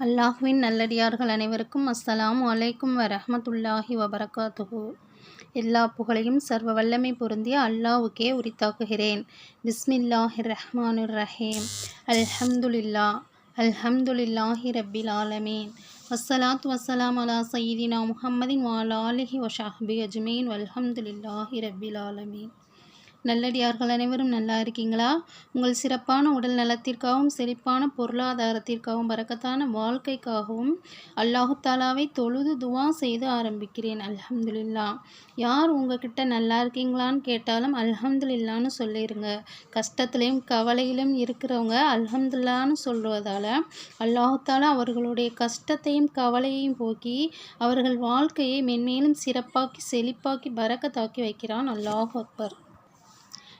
அல்லாஹுவின் நல்லடியார்கள் அனைவருக்கும் அஸ்ஸலாம் வலைக்கும் வரஹமத்துல்லாஹி வபரகாத்துஹு. எல்லா புகழையும் சர்வ வல்லமை பொருந்திய அல்லாவுக்கே உரித்தாக்குகிறேன். பிஸ்மில்லாஹி ரஹ்மானுர் ரஹீம். அல்ஹம்துலில்லா அல்ஹம்துலில்லாஹி ரப்பில் ஆலமீன். வசலாத் வசலாம் அலா சயீதினா முஹம்மதின் வாலாலிஹி ஆலிஹி அஜ்மீன். வல்ஹம்துலில்லாஹி ரப்பில் ஆலமீன். நல்லடியார்கள் அனைவரும் நல்லா இருக்கீங்களா? உங்கள் சிறப்பான உடல் நலத்திற்காகவும் செழிப்பான பொருளாதாரத்திற்காகவும் பறக்கத்தான வாழ்க்கைக்காகவும் அல்லாஹு தாலாவை தொழுது துவா செய்து ஆரம்பிக்கிறேன். அல்ஹம்துலில்லா. யார் உங்ககிட்ட நல்லா இருக்கீங்களான்னு கேட்டாலும் அல்ஹம்துலில்லான்னு சொல்லிடுங்க கஷ்டத்துலேயும் கவலையிலும் இருக்கிறவங்க அல்ஹம்துல்லான்னு சொல்வதால் அல்லாஹு தாலா அவர்களுடைய கஷ்டத்தையும் கவலையையும் போக்கி அவர்கள் வாழ்க்கையை மென்மேலும் சிறப்பாக்கி செழிப்பாக்கி பறக்கத்தாக்கி வைக்கிறான். அல்லாஹ் அக்பர்.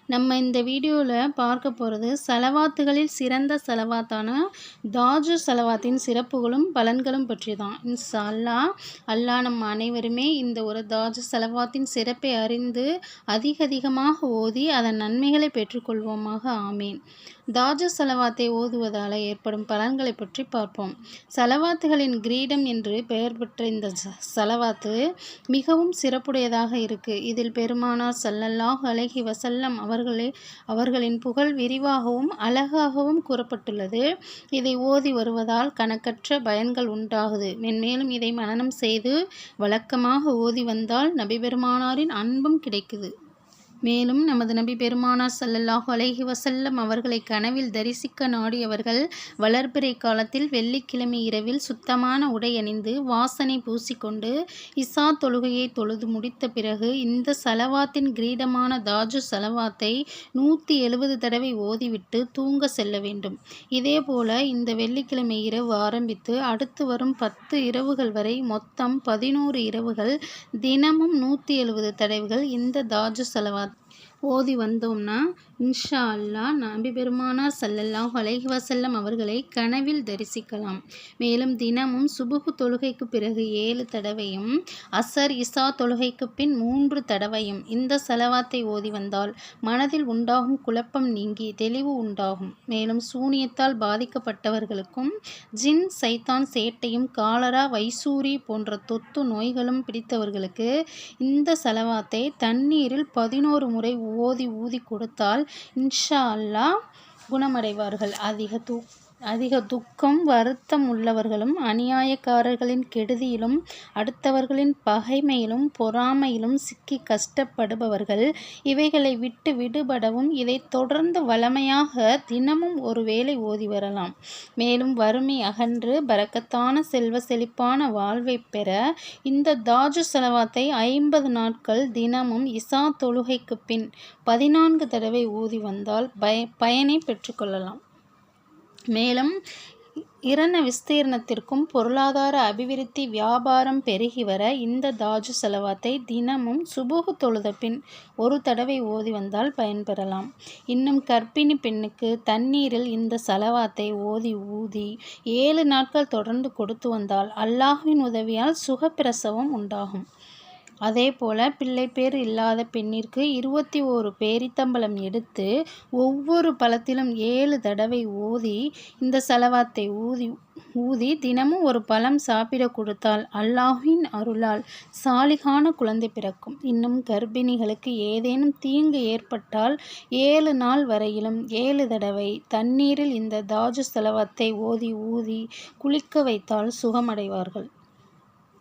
நம்ம இந்த வீடியோவில் பார்க்க போகிறது செலவாத்துகளில் சிறந்த செலவாத்தான தாஜு செலவாத்தின் சிறப்புகளும் பலன்களும் பற்றி தான் இன்சா அல்லா அல்லாஹ் நம்ம அனைவருமே இந்த ஒரு தாஜு செலவாத்தின் சிறப்பை அறிந்து அதிக அதிகமாக ஓதி அதன் நன்மைகளை பெற்றுக்கொள்வோமாக. ஆமீன். தாஜு செலவாத்தை ஓதுவதால் ஏற்படும் பலன்களை பற்றி பார்ப்போம். செலவாத்துகளின் கிரீடம் என்று பெயர் பெற்ற இந்த செலவாத்து மிகவும் சிறப்புடையதாக இருக்குது இதில் பெருமானார் சல்லல்லாஹ் அலஹி வசல்லம் அவர்களே அவர்களின் புகழ் விரிவாகவும் அழகாகவும் கூறப்பட்டுள்ளது. இதை ஓதி வருவதால் கணக்கற்ற பயன்கள் உண்டாகுது. மென்மேலும் இதை மனனம் செய்து வழக்கமாக ஓதி வந்தால் நபிபெருமானாரின் அன்பும் கிடைக்குது. மேலும் நமது நபி பெருமானார் சல்லல்லாஹு அலைஹி வசல்லம் அவர்களை கனவில் தரிசிக்க நாடியவர்கள் வளர்பிறை காலத்தில் வெள்ளிக்கிழமை இரவில் சுத்தமான உடை அணிந்து வாசனை பூசிக்கொண்டு இசா தொழுகையை தொழுது முடித்த பிறகு இந்த சலவாத்தின் கிரீடமான தாஜு சலவாத்தை நூற்றி எழுபது தடவை ஓதிவிட்டு தூங்க செல்ல வேண்டும். இதேபோல இந்த வெள்ளிக்கிழமை இரவு ஆரம்பித்து அடுத்து வரும் பத்து இரவுகள் வரை மொத்தம் பதினோரு இரவுகள் தினமும் நூற்றி எழுபது தடவைகள் இந்த தாஜு செலவாத்தை ஓதி வந்தோம்னா இன்ஷா அல்லா நபி பெருமானார் சல்லல்லாஹ் அலைஹி வசல்லம் அவர்களை கனவில் தரிசிக்கலாம். மேலும் தினமும் சுபுகு தொழுகைக்கு பிறகு ஏழு தடவையும் அசர் இசா தொழுகைக்கு பின் மூன்று தடவையும் இந்த செலவாத்தை ஓதி வந்தால் மனதில் உண்டாகும் குழப்பம் நீங்கி தெளிவு உண்டாகும். மேலும் சூனியத்தால் பாதிக்கப்பட்டவர்களுக்கும் ஜின் சைத்தான் சேட்டையும் காலரா வைசூரி போன்ற தொத்து நோய்களும் பிடித்தவர்களுக்கு இந்த செலவாத்தை தண்ணீரில் பதினோரு முறை ஓதி ஊதி கொடுத்தால் இன்ஷா அல்லா குணமடைவார்கள். அதிக தூ அதிக துக்கம் வருத்தம் உள்ளவர்களும் அநியாயக்காரர்களின் கெடுதியிலும் அடுத்தவர்களின் பகைமையிலும் பொறாமையிலும் சிக்கி கஷ்டப்படுபவர்கள் இவைகளை விட்டு விடுபடவும் இதை தொடர்ந்து வளமையாக தினமும் ஒரு வேளை ஓதி வரலாம். மேலும் வறுமை அகன்று பறக்கத்தான செல்வ செழிப்பான வாழ்வை பெற இந்த தாஜு செலவாத்தை ஐம்பது நாட்கள் தினமும் இசா தொழுகைக்கு பின் பதினான்கு தடவை ஊதி வந்தால் பய பயனை பெற்றுக்கொள்ளலாம் மேலும் இரண விஸ்தீர்ணத்திற்கும் பொருளாதார அபிவிருத்தி வியாபாரம் பெருகி வர இந்த தாஜு செலவாத்தை தினமும் சுபுகு தொழுத பின் ஒரு தடவை ஓதி வந்தால் பயன்பெறலாம். இன்னும் கர்ப்பிணி பெண்ணுக்கு தண்ணீரில் இந்த செலவாத்தை ஓதி ஊதி ஏழு நாட்கள் தொடர்ந்து கொடுத்து வந்தால் அல்லாஹுவின் உதவியால் சுகப்பிரசவம் உண்டாகும். அதே போல் பிள்ளை பேர் இல்லாத பெண்ணிற்கு இருபத்தி ஓரு பேரித்தம்பளம் எடுத்து ஒவ்வொரு பழத்திலும் ஏழு தடவை ஊதி இந்த செலவாத்தை ஊதி ஊதி தினமும் ஒரு பழம் சாப்பிட கொடுத்தால் அல்லாஹின் அருளால் சாலிகான குழந்தை பிறக்கும். இன்னும் கர்ப்பிணிகளுக்கு ஏதேனும் தீங்கு ஏற்பட்டால் ஏழு நாள் வரையிலும் ஏழு தடவை தண்ணீரில் இந்த தாஜு செலவத்தை ஓதி ஊதி குளிக்க வைத்தால் சுகமடைவார்கள்.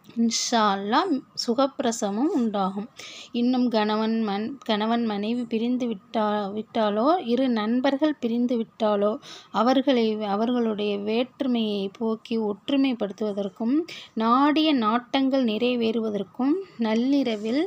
இன்ஷா அல்லா சுகப்பிரசவம் உண்டாகும். இன்னும் கணவன் மன் கணவன் மனைவி பிரிந்து விட்டா விட்டாலோ இரு நண்பர்கள் பிரிந்து விட்டாலோ அவர்களை அவர்களுடைய வேற்றுமையை போக்கி ஒற்றுமைப்படுத்துவதற்கும் நாடிய நாட்டங்கள் நிறைவேறுவதற்கும் நள்ளிரவில்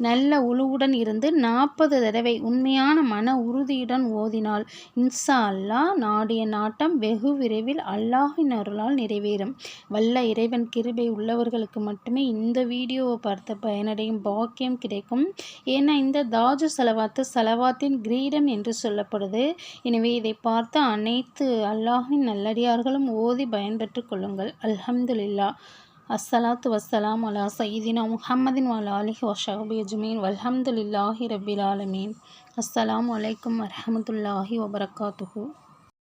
நல்ல உழுவுடன் இருந்து நாற்பது தடவை உண்மையான மன உறுதியுடன் ஓதினால் இன்சா அல்லா நாடிய நாட்டம் வெகு விரைவில் அல்லாஹின் அருளால் நிறைவேறும். வல்ல இறைவன் கிருபை உள்ளவர்களுக்கு மட்டுமே இந்த வீடியோவை பார்த்த பயனடையும் பாக்கியம் கிடைக்கும். ஏன்னா இந்த தாஜு செலவாத்து செலவாத்தின் கிரீடம் என்று சொல்லப்படுது. எனவே இதை பார்த்த அனைத்து அல்லாஹின் நல்லடியார்களும் ஓதி பயன்பெற்று கொள்ளுங்கள். அல்ஹம்துலில்லா அஸ்ஸலாத்து வஸ்ஸலாம் அலா சயீதினா முஹம்மதின் வலா அலிஹி வஷாபி அஜ்மீன். வல்ஹம்துலில்லாஹி ரபில் ஆலமீன். அஸ்ஸலாம் வலைக்கம் வரமத்துல்லாஹி வபரகாத்துஹூ.